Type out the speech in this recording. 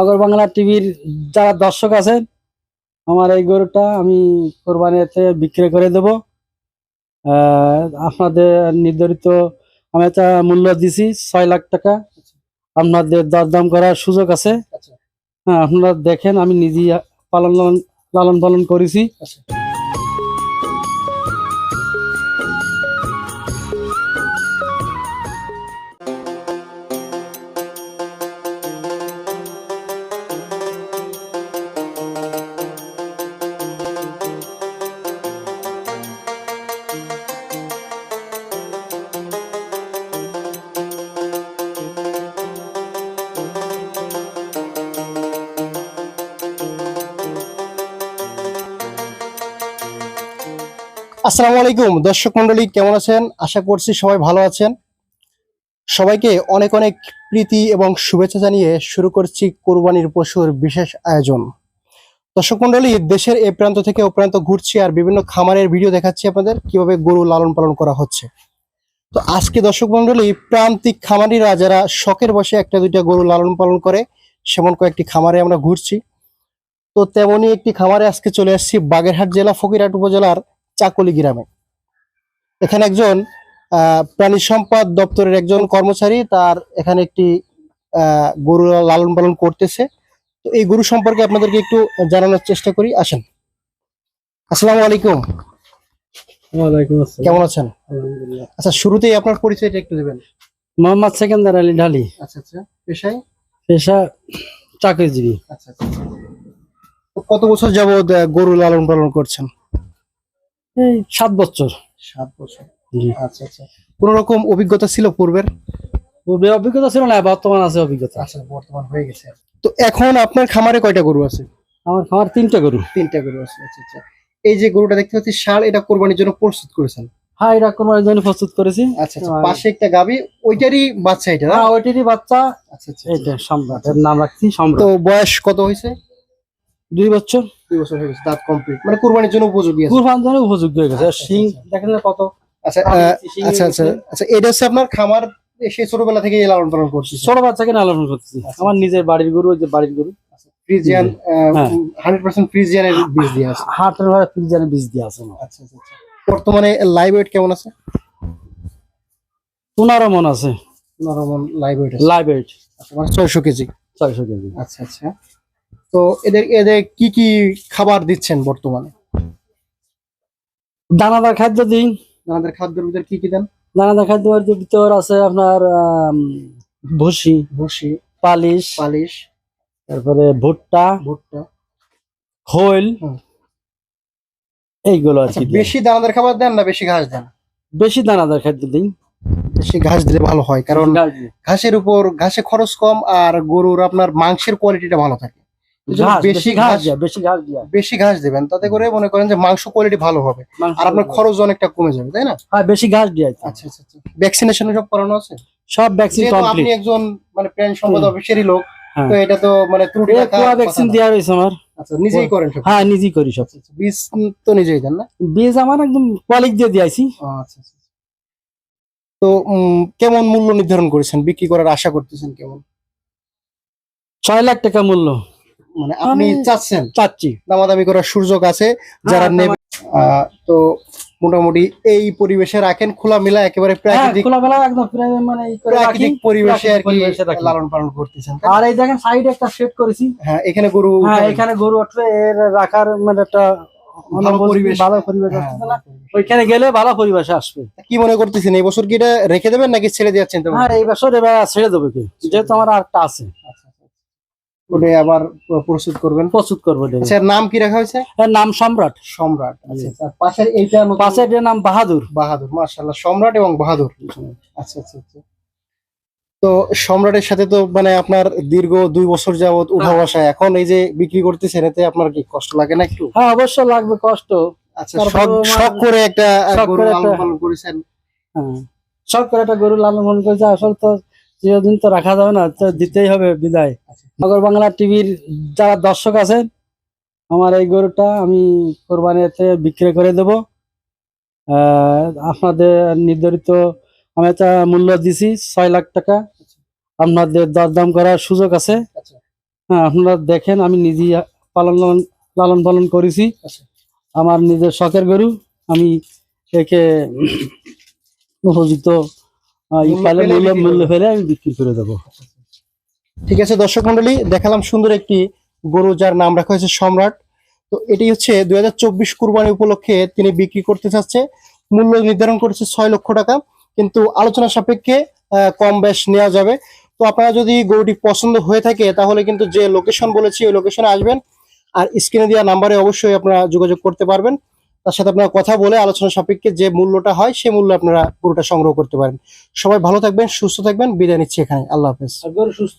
নগর বাংলা টিভির যারা দর্শক আছেন আমার এই গরুটা আমি কোরবানিতে বিক্রি করে দেব। আহ, আপনাদের নির্ধারিত আমি একটা মূল্য দিছি ছয় লাখ টাকা। আপনাদের দরদাম করার সুযোগ আছে। আচ্ছা। হ্যাঁ আপনারা দেখেন আমি নিজেই পালন লালন- লালন পালন করেছি। আসসালামু আলাইকুম। দর্শক মন্ডলী, কেমন আছেন? আশা করছি সবাই ভালো আছেন। সবাইকে অনেক অনেক প্রীতি এবং শুভেচ্ছা জানিয়ে শুরু করছি কোরবানির পশুর বিশেষ আয়োজন। দর্শক মন্ডলী, দেশের এ প্রান্ত থেকে ও প্রান্ত ঘুরছি আর বিভিন্ন খামারের ভিডিও দেখাচ্ছি আপনাদের, কীভাবে গরু লালন পালন করা হচ্ছে। তো আজকে দর্শক মন্ডলী, প্রান্তিক খামারিরা যারা শখের বসে একটা দুইটা গরু লালন পালন করে, সেমন কয়েকটি খামারে আমরা ঘুরছি। তো তেমনই একটি খামারে আজকে চলে আসছি বাগেরহাট জেলা, ফকিরহাট উপজেলার চাকলি গ্রামে। এখানে একজন প্রাণী সম্পদ দপ্তরের একজন কর্মচারী তার এখানে একটি গরু লালন পালন করতেছে। তো এই গরু সম্পর্কে আপনাদেরকে একটু জানানোর চেষ্টা করি। আসেন। আসসালামু আলাইকুম। কেমন আছেন? আলহামদুলিল্লাহ। আচ্ছা শুরুতেই আপনার পরিচয়টা একটু দেবেন। মোহাম্মদ সেকেন্দার আলী ঢালি। আচ্ছা আচ্ছা। পেশায়? পেশা চাকরিজীবী। আচ্ছা আচ্ছা। কত বছর যাবত গরু লালন পালন করছেন? এই সাত বছর। সাত বছর। আচ্ছা আচ্ছা। কোন রকম অভিজ্ঞতা ছিল পূর্বের? পূর্বে অভিজ্ঞতা ছিল না বর্তমান আছে অভিজ্ঞতা। আচ্ছা বর্তমান হয়ে গেছে। তো এখন আপনার খামারে কয়টা গরু আছে? আমার খামার তিনটা গরু। তিনটা গরু আছে আচ্ছা আচ্ছা। এই যে গরুটা দেখতে পাচ্ছি ষাঁড় এটা কোরবানির জন্য প্রস্তুত করেছেন? হ্যাঁ এটা কোরবানির জন্য প্রস্তুত করেছি। আচ্ছা আচ্ছা। পাশে একটা গাবি ওইটারই বাচ্চা এটা না? হ্যাঁ ওইটারই বাচ্চা। আচ্ছা আচ্ছা এইটা সম্রাট এর নাম রাখছি সম্রাট। তো বয়স কত হয়েছে? দুই বছর? দুই বছর হয়ে গেছে দাঁত কমপ্লিট মানে কোরবানির জন্য উপযোগী আছে। কুরবান জন্য উপযোগ্য হয়ে গেছে। আচ্ছা, শিং আচ্ছা। দেখেন না কত। আচ্ছা আচ্ছা আচ্ছা। আচ্ছা এটা হচ্ছে আপনার খামার সেই ছোটবেলা থেকে লালন পালন করছি। ছোট বাচ্চাকে লালন করতেছি। আচ্ছা, আমার নিজের বাড়ির গরু ওই যে বাড়ির গরু। ফ্রিজিয়ান হ্যাঁ। হান্ড্রেড পার্সেন্ট ফ্রিজিয়ানের বীজ দিয়ে আছে। বীজ দিয়ে আছে আচ্ছা। বর্তমানে লাইভ ওয়েট কেমন আছে? পনেরো মন আছে। লাইভ ওয়েট লাইভ আচ্ছা, মানে কেজি। আচ্ছা আচ্ছা। তো এদের এদের কি কি খাবার দিচ্ছেন বর্তমানে? দানাদার খাদ্য দিন আমাদের খাদ্যের ভিতরে কি কি দেন? দানাদার খাদ্যের ভিতর আছে আপনার ভুসি ভুসি পালিশ পালিশ তারপরে ভুট্টা ভুট্টা। খোল এইগুলো আর আচ্ছা বেশি দানাদার খাবার দেন না বেশি ঘাস দেন? বেশি দানাদার খাদ্য দিন বেশি ঘাস দিলে ভালো হয় কারণ ঘাসের উপর ঘাসে খরচ কম আর গরুর আপনার মাংসের কোয়ালিটিটা ভালো থাকে। বেশি ঘাস বেশি ঘাস বেশি ঘাস দেবেন তাতে করে মনে করেন যে মাংস কোয়ালিটি ভালো হবে। আর আপনার খরচ অনেকটা কমে যাবে তাই না? হ্যাঁ বেশি ঘাস দিয়া আচ্ছা আচ্ছা আচ্ছা। ভ্যাকসিনেশন সব করানো আছে? সব ভ্যাকসিন কমপ্লিট আপনি একজন মানে প্রাণী সম্পদ হুম। লোক হ্যাঁ। তো এটা তো মানে ত্রুটি কোয়া ভ্যাকসিন না। হয়েছে আমার? আচ্ছা নিজেই করেন সব। হ্যাঁ নিজেই করি সব। আচ্ছা, আচ্ছা, বীজ তো নিজেই দেন না? বীজ আমার একদম কোয়ালিটি দিয়ে দিয়েছি। আচ্ছা আচ্ছা আচ্ছা। তো উম, কেমন মূল্য নির্ধারণ করেছেন? বিক্রি করার আশা করতেছেন কেমন? ছয় লাখ টাকা মূল্য। মানে আপনি চাচ্ছেন? চাচ্ছি। দামাদামি করার সুযোগ আছে যারা হ্যাঁ, নেবে তো মোটামুটি এই পরিবেশে রাখেন খোলামেলা একেবারে হ্যাঁ প্রাকৃতিক খোলামেলা একদম মানে প্রাকৃতিক পরিবেশে আর কি লালন পালন করতেছেন আর এই দেখেন সাইডে একটা সেট করেছি। হ্যাঁ এখানে গরু হ্যাঁ এখানে গরু উঠবে এর রাখার মানে একটা মানে ভালো পরিবেশ হ্যাঁ, পরিবেশ। ওইখানে গেলে ভালো পরিবেশে আসবে। কি মনে করতেছেন এই বছর কি এটা রেখে দেবেন নাকি ছেড়ে দেওয়ার চিন্তা হ্যাঁ এই বছর এবার ছেড়ে দেবে কি যেহেতু আমার আরেকটা আছে। আবার প্রস্তুত করবেন? প্রস্তুত করব এটা। আচ্ছা নাম কি রাখা হয়েছে? নাম সম্রাট। সম্রাট আচ্ছা পাশের এইটা নতুন? পাশের নাম বাহাদুর। বাহাদুর মার্শাল্লাহ সম্রাট এবং বাহাদুর। আচ্ছা আচ্ছা আচ্ছা। তো সম্রাটের সাথে তো মানে আপনার দীর্ঘ দুই বছর যাবত উঠা হ্যাঁ। বসা এখন এই যে বিক্রি করতেছেন এতে আপনার কি কষ্ট লাগে না একটু? হ্যাঁ অবশ্য লাগবে কষ্ট। আচ্ছা তারপরে শখ শখ করে একটা শখ গরু লালন পালন করেছেন। হ্যাঁ সব করে একটা গরু লালন পালন করেছে। আসলে তো চিরদিন তো রাখা যাবে না তো দিতেই হবে বিদায়। নগর বাংলা টিভির যারা দর্শক আছেন আমার এই গরুটা আমি কোরবানিতে বিক্রি করে দেব আপনাদের নির্ধারিত আমি একটা মূল্য দিছি ছয় লাখ টাকা আপনাদের দরদাম করার সুযোগ আছে আচ্ছা। হ্যাঁ আপনারা দেখেন আমি নিজেই পালন লালন- লালন পালন করেছি আচ্ছা। আমার নিজের শখের গরু আমি একে উপযুক্ত আহ, মূল্য পেলে পেলে মূল্য বিক্রি মূল্য করবেন। ফেলে আমি বিক্রি করে দেবো। ঠিক আছে দর্শক মন্ডলী দেখালাম সুন্দর একটি গরু যার নাম রাখা হয়েছে সম্রাট। তো এটি হচ্ছে দুই হাজার চব্বিশ কুরবানি উপলক্ষে তিনি বিক্রি করতে চাচ্ছে। মূল্য নির্ধারণ করেছে ছয় লক্ষ টাকা কিন্তু আলোচনা সাপেক্ষে কম বেশ নেওয়া যাবে। তো আপনারা যদি গরুটি পছন্দ হয়ে থাকে তাহলে কিন্তু যে লোকেশন বলেছি ওই লোকেশনে আসবেন। আর স্ক্রিনে দেওয়া নাম্বারে অবশ্যই আপনারা যোগাযোগ করতে পারবেন। তার সাথে আপনারা কথা বলে আলোচনা সাপেক্ষে যে মূল্যটা হয় সেই মূল্য আপনারা পুরোটা সংগ্রহ করতে পারেন। সবাই ভালো থাকবেন, সুস্থ থাকবেন, বিদায় নিচ্ছি এখানে। আল্লাহ হাফেজ। সুস্থ